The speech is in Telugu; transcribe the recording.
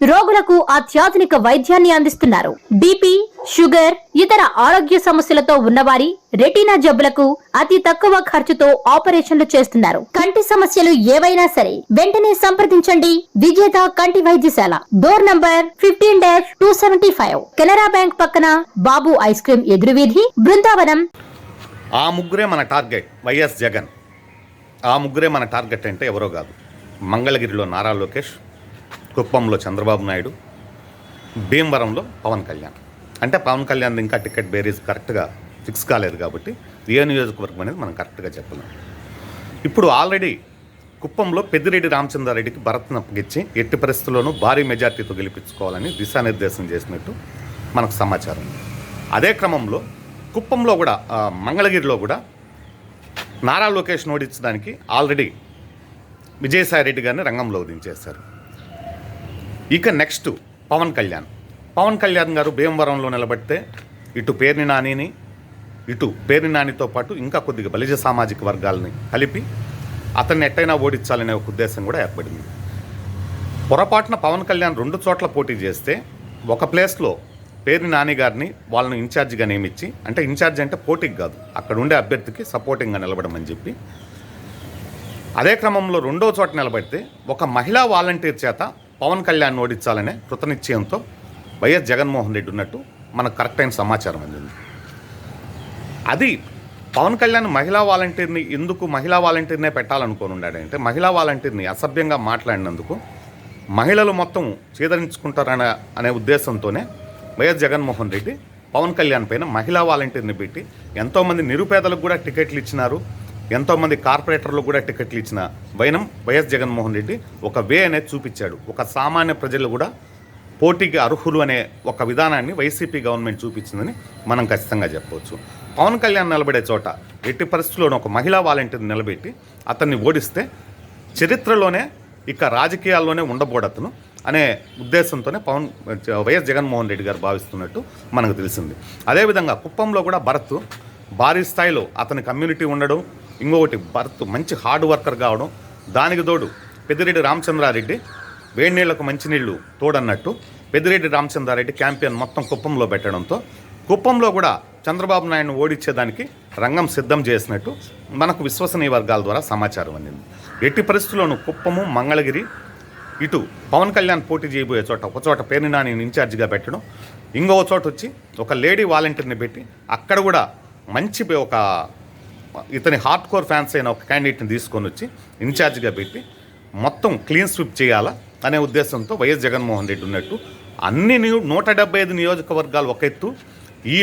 రోగులకు అత్యాధునిక వైద్యాన్ని అందిస్తున్నారు. బీపీ షుగర్ ఇతర ఆరోగ్య సమస్యలతో ఉన్నవారి రెటీనా జబ్బులకు అతి తక్కువ ఖర్చుతో ఆపరేషన్లు చేస్తున్నారు. కంటి సమస్యలు ఏవైనా సరే వెంటనే సంప్రదించండి. విజేత కంటి వైద్యశాల. Door number fifteen dash two seventy five. Canara Bank పక్కన బాబు ఐస్ క్రీమ్ ఎదురువీధి బృందావనం. ఆ ముగ్గురే మన టార్గెట్. వైఎస్ జగన్. ఆ ముగ్గురే మన టార్గెట్ అంటే ఎవరో కాదు. మంగళగిరిలో నారా లోకేష్ కుప్పంలో చంద్రబాబు నాయుడు భీమవరంలో పవన్ కళ్యాణ్. అంటే పవన్ కళ్యాణ్ ఇంకా టికెట్ బేరీస్ కరెక్ట్గా ఫిక్స్ కాలేదు కాబట్టి ఏ నియోజకవర్గం అనేది మనం కరెక్ట్గా చెప్పలేం. ఇప్పుడు ఆల్రెడీ కుప్పంలో పెద్దిరెడ్డి రామచంద్రారెడ్డికి భరత్ నప్పగిచ్చి ఎట్టి పరిస్థితుల్లోనూ భారీ మెజార్టీతో గెలిపించుకోవాలని దిశానిర్దేశం చేసినట్టు మనకు సమాచారం అదే క్రమంలో కుప్పంలో కూడా మంగళగిరిలో కూడా నారా లోకేష్ ఓడించడానికి ఆల్రెడీ విజయసాయి రెడ్డి గారిని రంగంలో దించేశారు. ఇక నెక్స్ట్ పవన్ కళ్యాణ్. పవన్ కళ్యాణ్ గారు భీమవరంలో నిలబడితే ఇటు పేర్ని నానిని ఇటు పేర్ని నానితో పాటు ఇంకా కొద్దిగా బలిజ సామాజిక వర్గాలని కలిపి అతన్ని ఎట్టయినా ఓడించాలనే ఒక ఉద్దేశం కూడా ఏర్పడింది. పొరపాటున పవన్ కళ్యాణ్ రెండు చోట్ల పోటీ చేస్తే ఒక ప్లేస్లో పేర్ని నాని గారిని వాళ్ళని ఇన్ఛార్జిగా నియమించి అంటే ఇన్ఛార్జ్ అంటే పోటీకి కాదు అక్కడ ఉండే అభ్యర్థికి సపోర్టింగ్గా నిలబడమని చెప్పి అదే క్రమంలో రెండో చోట నిలబడితే ఒక మహిళా వాలంటీర్ చేత పవన్ కళ్యాణ్ ఓడించాలనే కృతనిశ్చయంతో వైఎస్ జగన్మోహన్ రెడ్డి ఉన్నట్టు మనకు కరెక్ట్ అయిన సమాచారం అందింది. అది పవన్ కళ్యాణ్ మహిళా వాలంటీర్ని ఎందుకు మహిళా వాలంటీర్నే పెట్టాలనుకోని ఉన్నాడంటే మహిళా వాలంటీర్ని అసభ్యంగా మాట్లాడినందుకు మహిళలు మొత్తం చేదరించుకుంటారనే అనే ఉద్దేశంతోనే వైఎస్ జగన్మోహన్ రెడ్డి పవన్ కళ్యాణ్ పైన మహిళా వాలంటీర్ని పెట్టి ఎంతోమంది నిరుపేదలకు కూడా టికెట్లు ఇచ్చినారు. ఎంతోమంది కార్పొరేటర్లు కూడా టికెట్లు ఇచ్చిన వైనం వైఎస్ జగన్మోహన్ రెడ్డి ఒక వే అనేది చూపించాడు. ఒక సామాన్య ప్రజలు కూడా పోటీకి అర్హులు అనే ఒక విధానాన్ని వైసీపీ గవర్నమెంట్ చూపించిందని మనం ఖచ్చితంగా చెప్పవచ్చు. పవన్ కళ్యాణ్ నిలబడే చోట ఎట్టి పరిస్థితుల్లోనూ ఒక మహిళా వాలంటీర్ని నిలబెట్టి అతన్ని ఓడిస్తే చరిత్రలోనే ఇక రాజకీయాల్లోనే ఉండబోడతను అనే ఉద్దేశంతోనే పవన్ వైఎస్ జగన్మోహన్ రెడ్డి గారు భావిస్తున్నట్టు మనకు తెలిసింది. అదేవిధంగా కుప్పంలో కూడా భరత్ భారీ స్థాయిలో అతని కమ్యూనిటీ ఉండడం ఇంకొకటి భరత్ మంచి హార్డ్ వర్కర్ కావడం దానికి తోడు పెద్దిరెడ్డి రామచంద్రారెడ్డి వేడి నీళ్ళకు మంచినీళ్ళు తోడన్నట్టు పెద్దిరెడ్డి రామచంద్రారెడ్డి క్యాంపెయిన్ మొత్తం కుప్పంలో పెట్టడంతో కుప్పంలో కూడా చంద్రబాబు నాయుడు ఓడించేదానికి రంగం సిద్ధం చేసినట్టు మనకు విశ్వసనీయ వర్గాల ద్వారా సమాచారం అందింది. ఎట్టి పరిస్థితుల్లోనూ కుప్పము మంగళగిరి ఇటు పవన్ కళ్యాణ్ పోటీ చేయబోయే చోట ఒక చోట పేరు నాని ఇన్ఛార్జిగా పెట్టడం ఇంకో చోట వచ్చి ఒక లేడీ వాలంటీర్ని పెట్టి అక్కడ కూడా మంచి ఒక ఇతని హార్డ్ కోర్ ఫ్యాన్స్ అయిన ఒక క్యాండిడేట్ని తీసుకొని వచ్చి ఇన్ఛార్జ్గా పెట్టి మొత్తం క్లీన్ స్విప్ చేయాలా అనే ఉద్దేశంతో వైఎస్ జగన్మోహన్ రెడ్డి ఉన్నట్టు అన్ని నూట డెబ్బై ఐదు నియోజకవర్గాలు ఒక ఎత్తు. ఈ